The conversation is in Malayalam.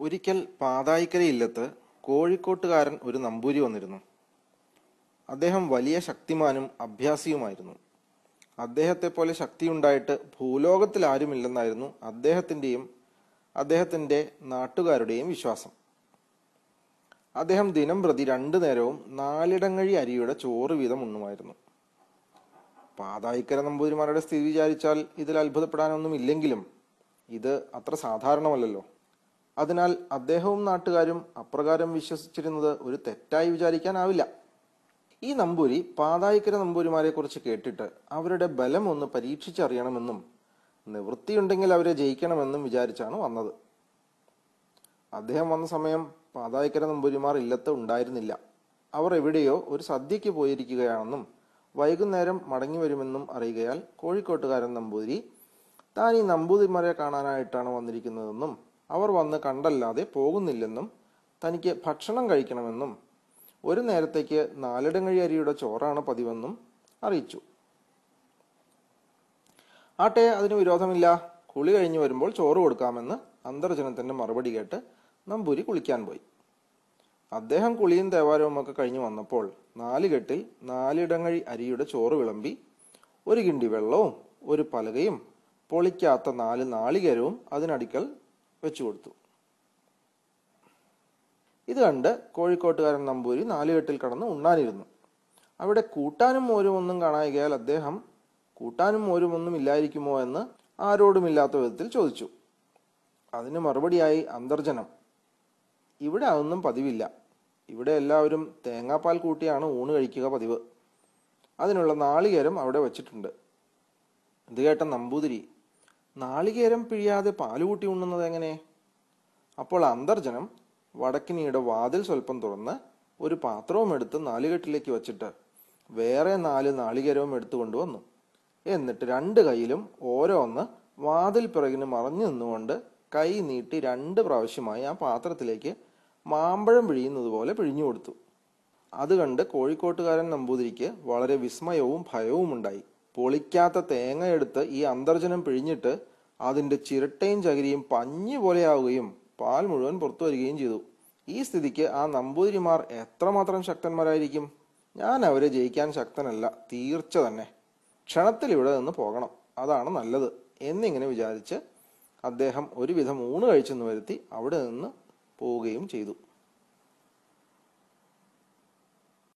ഒരിക്കൽ പാതായിക്കര ഇല്ലത്ത് കോഴിക്കോട്ടുകാരൻ ഒരു നമ്പൂരി വന്നിരുന്നു. അദ്ദേഹം വലിയ ശക്തിമാനും അഭ്യാസിയുമായിരുന്നു. അദ്ദേഹത്തെ പോലെ ശക്തിയുണ്ടായിട്ട് ഭൂലോകത്തിൽ ആരുമില്ലെന്നായിരുന്നു അദ്ദേഹത്തിന്റെയും അദ്ദേഹത്തിന്റെ നാട്ടുകാരുടെയും വിശ്വാസം. അദ്ദേഹം ദിനം പ്രതി രണ്ടു നേരവും നാലിടങ്ങഴി അരിയുടെ ചോറ് വീതം ഉണ്ണുമായിരുന്നു. പാതായിക്കര നമ്പൂതിരിമാരുടെ സ്ഥിതി വിചാരിച്ചാൽ ഇതിൽ അത്ഭുതപ്പെടാനൊന്നും ഇല്ലെങ്കിലും ഇത് അത്ര സാധാരണമല്ലല്ലോ. അതിനാൽ അദ്ദേഹവും നാട്ടുകാരും അപ്രകാരം വിശ്വസിച്ചിരുന്നത് ഒരു തെറ്റായി വിചാരിക്കാനാവില്ല. ഈ നമ്പൂരി പാതായിക്കര നമ്പൂരിമാരെ കുറിച്ച് കേട്ടിട്ട് അവരുടെ ബലം ഒന്ന് പരീക്ഷിച്ചറിയണമെന്നും നിവൃത്തിയുണ്ടെങ്കിൽ അവരെ ജയിക്കണമെന്നും വിചാരിച്ചാണ് വന്നത്. അദ്ദേഹം വന്ന സമയം പാതായിക്കര നമ്പൂരിമാർ ഇല്ലത്ത് ഉണ്ടായിരുന്നില്ല. അവർ എവിടെയോ ഒരു സദ്യക്ക് പോയിരിക്കുകയാണെന്നും വൈകുന്നേരം മടങ്ങി വരുമെന്നും അറിയുകയാൽ കോഴിക്കോട്ടുകാരൻ നമ്പൂതിരി താൻ ഈ നമ്പൂതിരിമാരെ കാണാനായിട്ടാണ് വന്നിരിക്കുന്നതെന്നും അവർ വന്ന് കണ്ടല്ലാതെ പോകുന്നില്ലെന്നും തനിക്ക് ഭക്ഷണം കഴിക്കണമെന്നും ഒരു നേരത്തേക്ക് നാലിടങ്ങഴി അരിയുടെ ചോറാണ് പതിവെന്നും അറിയിച്ചു. ആട്ടെ അതിന് വിരോധമില്ല. കുളി കഴിഞ്ഞു വരുമ്പോൾ ചോറ് കൊടുക്കാമെന്ന് അന്തർജനത്തിന്റെ മറുപടി കേട്ട് നമ്പൂരി കുളിക്കാൻ പോയി. അദ്ദേഹം കുളിയും ദേവാലയവും ഒക്കെ കഴിഞ്ഞു വന്നപ്പോൾ നാലുകെട്ടിൽ നാലിടങ്ങഴി അരിയുടെ ചോറ് വിളമ്പി ഒരു കിണ്ടി വെള്ളവും ഒരു പലകയും പൊളിക്കാത്ത നാല് നാളികേരവും അതിനടിക്കൽ വെച്ചു കൊടുത്തു. ഇത് കണ്ട് കോഴിക്കോട്ടുകാരൻ നമ്പൂരി നാലുകെട്ടിൽ കടന്ന് ഉണ്ണാനിരുന്നു. അവിടെ കൂട്ടാനും മോരും ഒന്നും കാണായികയാൽ അദ്ദേഹം കൂട്ടാനും മോരും ഒന്നും ഇല്ലായിരിക്കുമോ എന്ന് ആരോടുമില്ലാത്ത വിധത്തിൽ ചോദിച്ചു. അതിന് മറുപടിയായി അന്തർജനം. ഇവിടെ അതൊന്നും പതിവില്ല. ഇവിടെ എല്ലാവരും തേങ്ങാപ്പാൽ കൂട്ടിയാണ് ഊണ് കഴിക്കുക പതിവ്. അതിനുള്ള നാളികേരം അവിടെ വച്ചിട്ടുണ്ട്. ഇത് കേട്ട നമ്പൂതിരി നാളികേരം പിഴിയാതെ പാൽ കൂട്ടി ഉണ്ണുന്നത് എങ്ങനെ? അപ്പോൾ അന്തർജനം വടക്കിനിയുടെ വാതിൽ സ്വല്പം തുറന്ന് ഒരു പാത്രവും എടുത്ത് നാലുകെട്ടിലേക്ക് വച്ചിട്ട് വേറെ നാല് നാളികേരവും എടുത്തു കൊണ്ടുവന്നു. എന്നിട്ട് രണ്ട് കൈയിലും ഓരോന്ന് വാതിൽ പിറകിന് മറഞ്ഞു നിന്നുകൊണ്ട് കൈ നീട്ടി രണ്ട് പ്രാവശ്യമായി ആ പാത്രത്തിലേക്ക് മാമ്പഴം പിഴിയുന്നത് പോലെ പിഴിഞ്ഞു കൊടുത്തു. അത് കണ്ട് കോഴിക്കോട്ടുകാരൻ നമ്പൂതിരിക്ക് വളരെ വിസ്മയവും ഭയവും ഉണ്ടായി പൊളിക്കാത്ത തേങ്ങയെടുത്ത് ഈ അന്തർജനം പിഴിഞ്ഞിട്ട് അതിന്റെ ചിരട്ടയും ചകിരിയും പഞ്ഞി പോലെയാവുകയും പാൽ മുഴുവൻ പുറത്തു വരികയും ചെയ്തു. ഈ സ്ഥിതിക്ക് ആ നമ്പൂതിരിമാർ എത്രമാത്രം ശക്തന്മാരായിരിക്കും? ഞാൻ അവരെ ജയിക്കാൻ ശക്തനല്ല തീർച്ച തന്നെ. ക്ഷണത്തിൽ ഇവിടെ നിന്ന് പോകണം അതാണ് നല്ലത് എന്നിങ്ങനെ വിചാരിച്ച് അദ്ദേഹം ഒരുവിധം ഊണ് കഴിച്ചെന്ന് വരുത്തി അവിടെ നിന്ന് പോവുകയും ചെയ്തു.